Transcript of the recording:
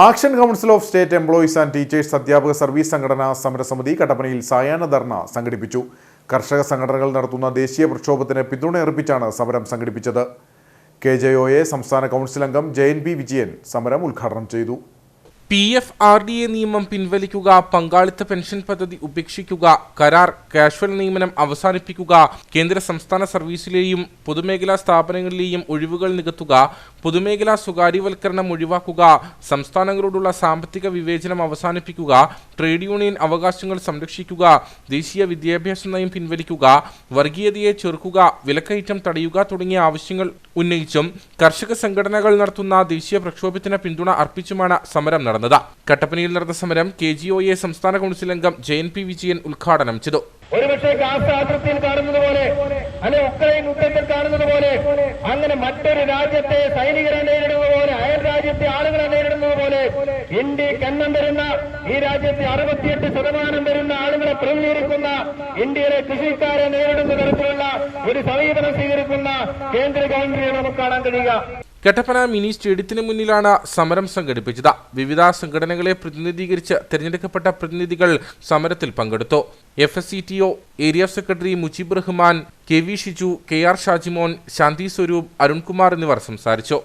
Action council of state employees and teachers അധ്യാപക service സംഘടനാ സമരസമിതി കട്ടപ്പനയിൽ സായാഹ്ന ധർണ സംഘടിപ്പിച്ചു. കർഷക സംഘടനകൾ നടത്തുന്ന ദേശീയ പ്രക്ഷോഭത്തിന് പിന്തുണയർപ്പിച്ചാണ് സമരം സംഘടിപ്പിച്ചത്. കെ ജെ സംസ്ഥാന കൗൺസിൽ അംഗം ജയൻ പി വിജയൻ സമരം ഉദ്ഘാടനം ചെയ്തു. P F R D A നിയമം പിൻവലിക്കുക പങ്കാളിത്ത പെൻഷൻ പദ്ധതി ഉപേക്ഷിക്കുക കരാർ കാഷ്വൽ നിയമനം അവസാനിപ്പിക്കുക കേന്ദ്ര സംസ്ഥാന സർവീസിലെയും പൊതുമേഖലാ സ്ഥാപനങ്ങളിലെയും ഒഴിവുകൾ നികത്തുക പൊതുമേഖലാ സ്വകാര്യവൽക്കരണം ഒഴിവാക്കുക സംസ്ഥാനങ്ങളോടുള്ള സാമ്പത്തിക വിവേചനം അവസാനിപ്പിക്കുക ട്രേഡ് യൂണിയൻ അവകാശങ്ങൾ സംരക്ഷിക്കുക ദേശീയ വിദ്യാഭ്യാസ നയം പിൻവലിക്കുക വർഗീയതയെ ചെറുക്കുക വിലക്കയറ്റം തടയുക തുടങ്ങിയ ആവശ്യങ്ങൾ ഉന്നയിച്ചും കർഷക സംഘടനകൾ നടത്തുന്ന ദേശീയ പ്രക്ഷോഭത്തിന് പിന്തുണ അർപ്പിച്ചുമാണ് സമരം നടന്നത്. കട്ടപ്പനയിൽ നടന്ന സമരം കെ ജി ഒ എ സംസ്ഥാന കൗൺസിൽ അംഗം ജയൻ പി വിജയൻ ഉദ്ഘാടനം ചെയ്തു. ഒരുപക്ഷെ ഗാസ അതിർത്തിയിൽ പോലെ അല്ലെ ഉക്രൈൻ യുദ്ധത്തിൽ കാണുന്നത് പോലെ അങ്ങനെ മറ്റൊരു രാജ്യത്തെ സൈനികരെ നേരിടുന്നത് പോലെ അയൽ രാജ്യത്തെ ആളുകളെ നേരിടുന്നത് പോലെ ഇന്ത്യയ്ക്ക് എണ്ണം വരുന്ന ഈ രാജ്യത്തെ അറുപത്തിയെട്ട് ശതമാനം വരുന്ന ആളുകളെ പ്രതിനിധീകരിക്കുന്ന ഇന്ത്യയിലെ കൃഷിക്കാരെ നേരിടുന്ന തരത്തിലുള്ള ഒരു സമീപനം സ്വീകരിക്കുന്ന കേന്ദ്ര ഗവൺമെന്റിനെ നമുക്ക് കാണാൻ കഴിയുക. കട്ടപ്പന മിനി സ്റ്റേഡിയത്തിന് മുന്നിലാണ് സമരം സംഘടിപ്പിച്ചത്. വിവിധ സംഘടനകളെ പ്രതിനിധീകരിച്ച് തിരഞ്ഞെടുക്കപ്പെട്ട പ്രതിനിധികൾ സമരത്തിൽ പങ്കെടുത്തു. F S C T O area secretary Mujeeb Rahman K V Shiju K R Shajimon Shanthi Swaroop Arunkumar എന്നിവർ സംസാരിച്ചു.